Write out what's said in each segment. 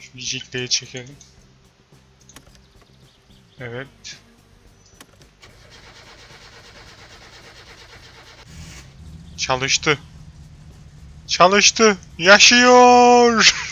Şu jikleyi çekelim. Evet. Çalıştı. Çalıştı. Yaşıyor.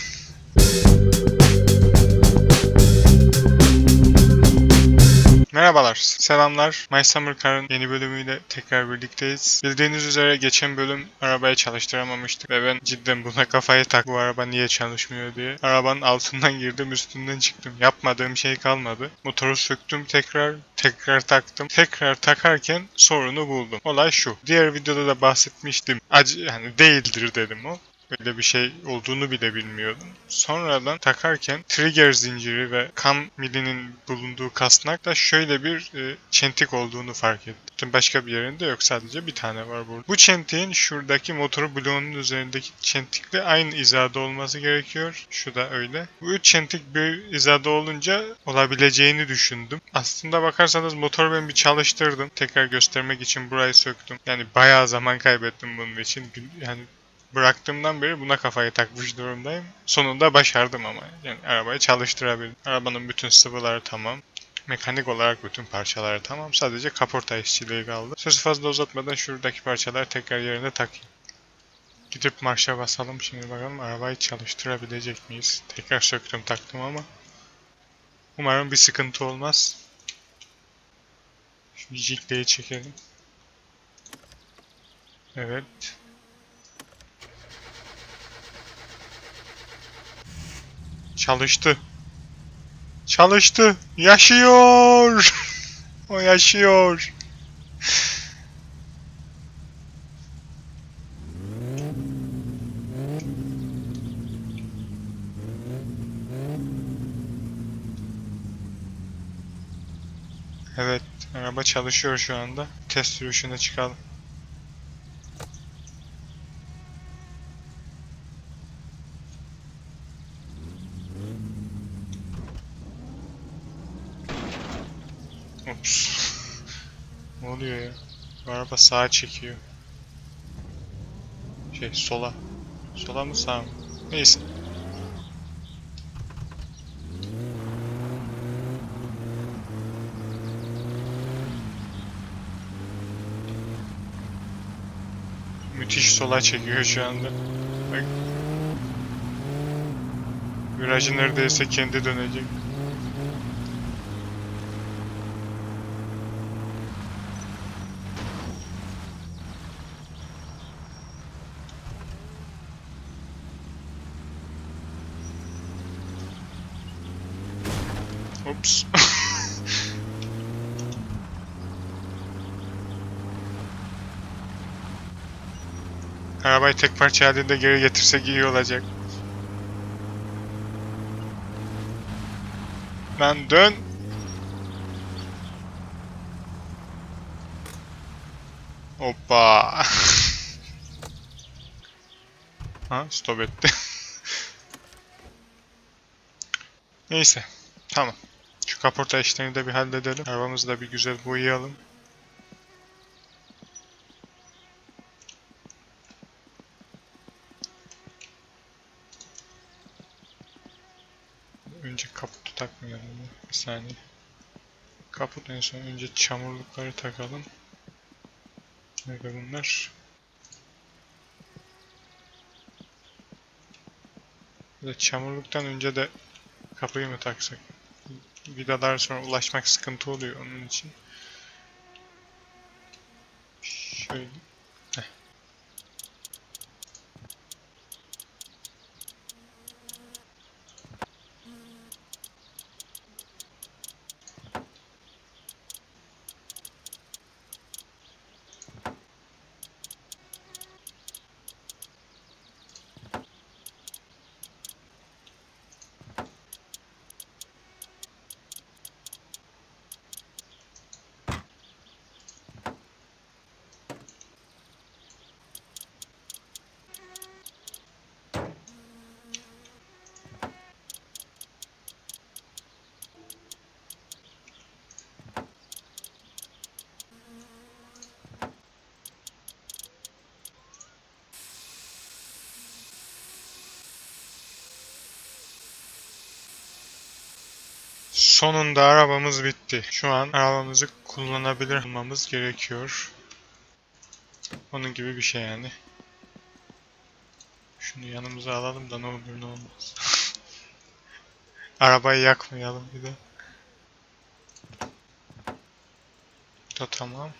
Merhabalar, selamlar. My Summer Car'ın yeni bölümüyle tekrar birlikteyiz. Bildiğiniz üzere geçen bölüm arabayı çalıştıramamıştık ve ben cidden buna kafayı tak bu araba niye çalışmıyor diye. Arabanın altından girdim üstünden çıktım. Yapmadığım şey kalmadı. Motoru söktüm tekrar, tekrar taktım. Tekrar takarken sorunu buldum. Olay şu. Diğer videoda da bahsetmiştim. Acı yani değildir dedim o. Öyle bir şey olduğunu bile bilmiyordum. Sonradan takarken trigger zinciri ve kam milinin bulunduğu kasnakta şöyle bir e, çentik olduğunu fark ettim. Başka bir yerinde yok sadece bir tane var burada. Bu çentiğin şuradaki motor bloğunun üzerindeki çentikle aynı hizada olması gerekiyor. Şu da öyle. Bu üç çentik bir hizada olunca olabileceğini düşündüm. Aslında bakarsanız motoru ben bir çalıştırdım. Tekrar göstermek için burayı söktüm. Yani bayağı zaman kaybettim bunun için. Yani bıraktığımdan beri buna kafayı takmış durumdayım. Sonunda başardım ama. Yani arabayı çalıştırabildim. Arabanın bütün sıvıları tamam. Mekanik olarak bütün parçaları tamam. Sadece kaporta işçiliği kaldı. Sözü fazla uzatmadan şuradaki parçaları tekrar yerine takayım. Gidip marşa basalım şimdi bakalım arabayı çalıştırabilecek miyiz? Tekrar söktüm taktım ama. Umarım bir sıkıntı olmaz. Şu jikleyi çekelim. Evet. Çalıştı. Çalıştı. Yaşıyor. o yaşıyor. Evet, araba çalışıyor şu anda. Test sürüşüne çıkalım. Ops. ne oluyor ya? Araba sağa çekiyor. Şey sola. Sola mı sağa mı? Neyse. Müthiş sola çekiyor şu anda. Bak. Virajı neredeyse kendi dönecek. Ops. Arabayı tek parça halinde geri getirsek iyi olacak. Lan dön. Hoppa. ha stop etti. Neyse. Tamam. Şu kaporta işlerini de bir halledelim. Arabamızı da bir güzel boyayalım. Önce kaputu takmayalım. ya. Bir saniye. Kaput en son önce çamurlukları takalım. Nerede bunlar? De çamurluktan önce de kapıyı mı taksak? Vidalar sonra ulaşmak sıkıntı oluyor onun için. Şöyle. Sonunda arabamız bitti. Şu an arabamızı kullanabilir olmamız gerekiyor. Onun gibi bir şey yani. Şunu yanımıza alalım da ne olur ne olmaz. Arabayı yakmayalım bir de. Bu da tamam.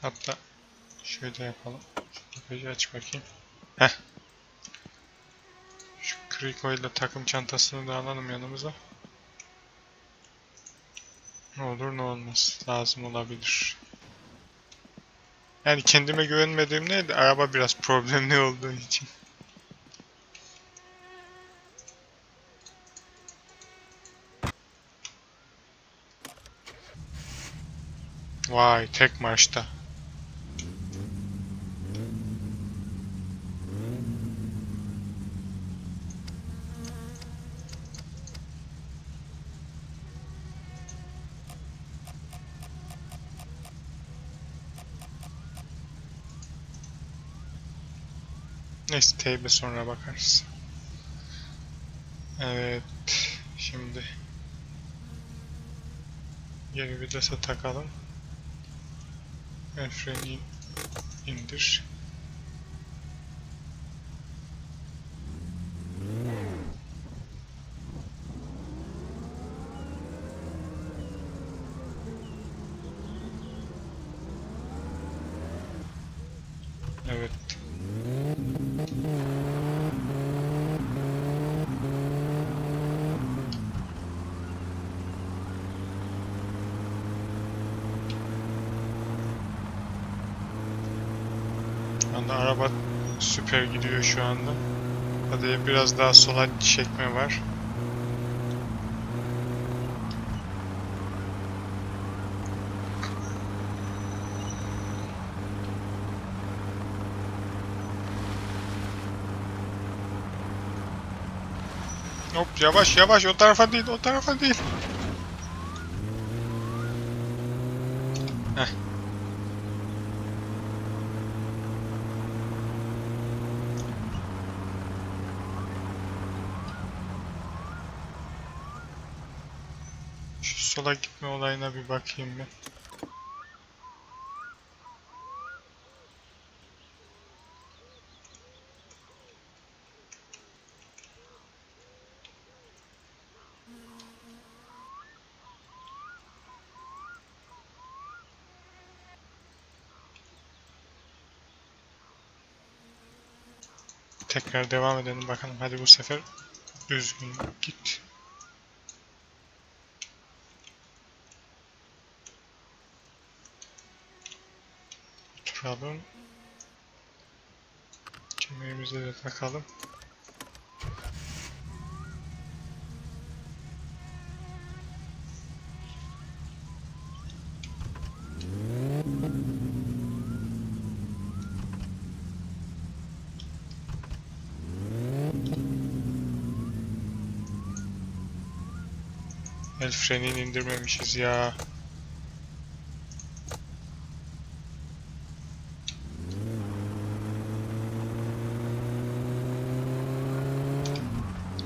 Hatta şöyle yapalım. Şu bagajı aç bakayım. Heh. Kriko ile takım çantasını da alalım yanımıza. Ne olur ne olmaz. Lazım olabilir. Yani kendime güvenmediğim de araba biraz problemli olduğu için. Vay tek marşta. Neyse teybe sonra bakarız. Evet. Şimdi geri vitese takalım. Freni indir. Evet. anda araba süper gidiyor şu anda. Hadi biraz daha sola çekme var. Hop yavaş yavaş o tarafa değil o tarafa değil. Heh. Şu sola gitme olayına bir bakayım ben. Tekrar devam edelim bakalım. Hadi bu sefer düzgün git. Oturalım. Kemerimizi de takalım. El frenini indirmemişiz ya.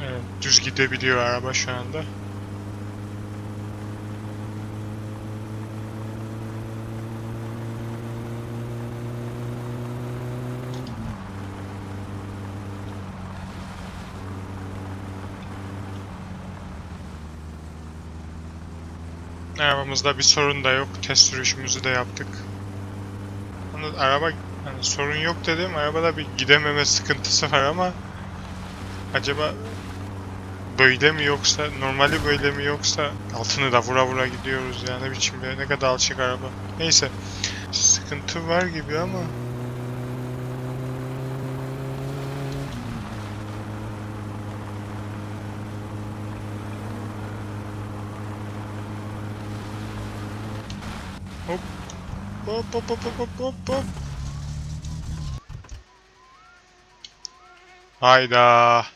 Evet, düz gidebiliyor araba şu anda. Arabamızda bir sorun da yok. Test sürüşümüzü de yaptık. Araba hani sorun yok dedim. Arabada bir gidememe sıkıntısı var ama acaba böyle mi yoksa normali böyle mi yoksa altını da vura vura gidiyoruz ya ne biçim ne kadar alçak araba. Neyse sıkıntı var gibi ama Hop hop hop hop hop hop hop. Hayda.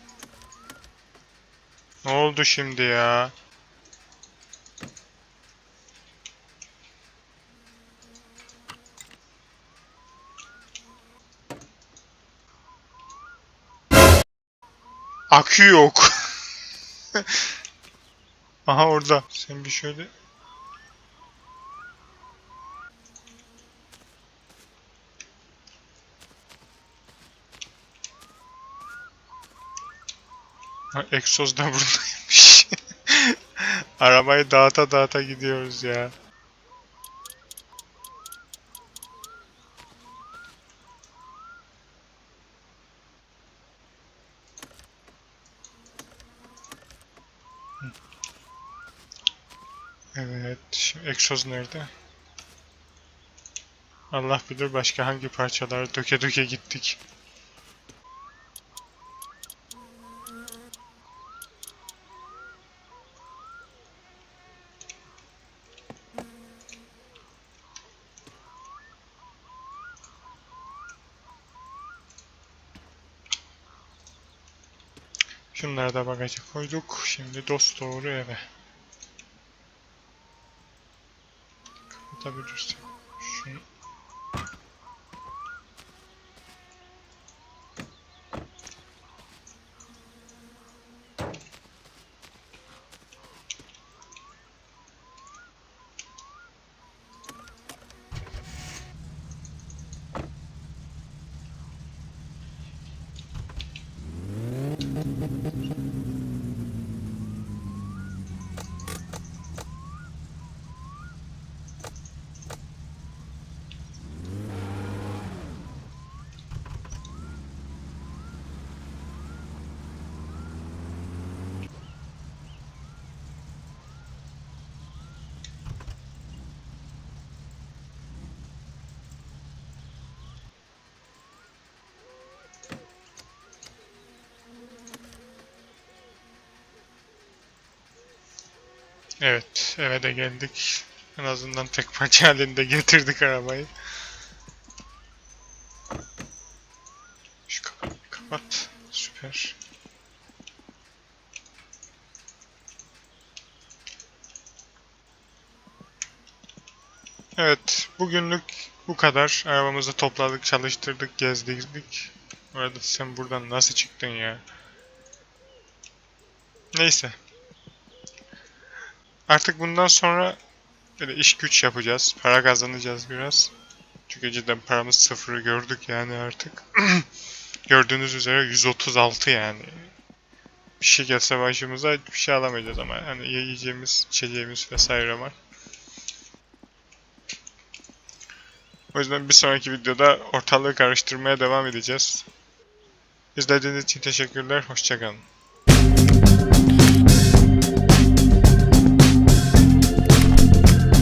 Ne oldu şimdi ya? Akü yok. Aha orada. Sen bir şöyle Ha, da buradaymış. Arabayı dağıta dağıta gidiyoruz ya. Evet, şimdi nerede? Allah bilir başka hangi parçaları döke döke gittik. Şunları da bagaja koyduk. Şimdi dost doğru eve. Kapatabilirsin. Şunu Evet, eve de geldik. En azından tek parça halinde getirdik arabayı. Şu bir kapat. Süper. Evet, bugünlük bu kadar. Arabamızı topladık, çalıştırdık, gezdirdik. Bu arada sen buradan nasıl çıktın ya? Neyse. Artık bundan sonra böyle iş güç yapacağız. Para kazanacağız biraz. Çünkü cidden paramız sıfırı gördük yani artık. Gördüğünüz üzere 136 yani. Bir şey gelse başımıza bir şey alamayacağız ama hani yiyeceğimiz, içeceğimiz vesaire var. O yüzden bir sonraki videoda ortalığı karıştırmaya devam edeceğiz. İzlediğiniz için teşekkürler. Hoşçakalın.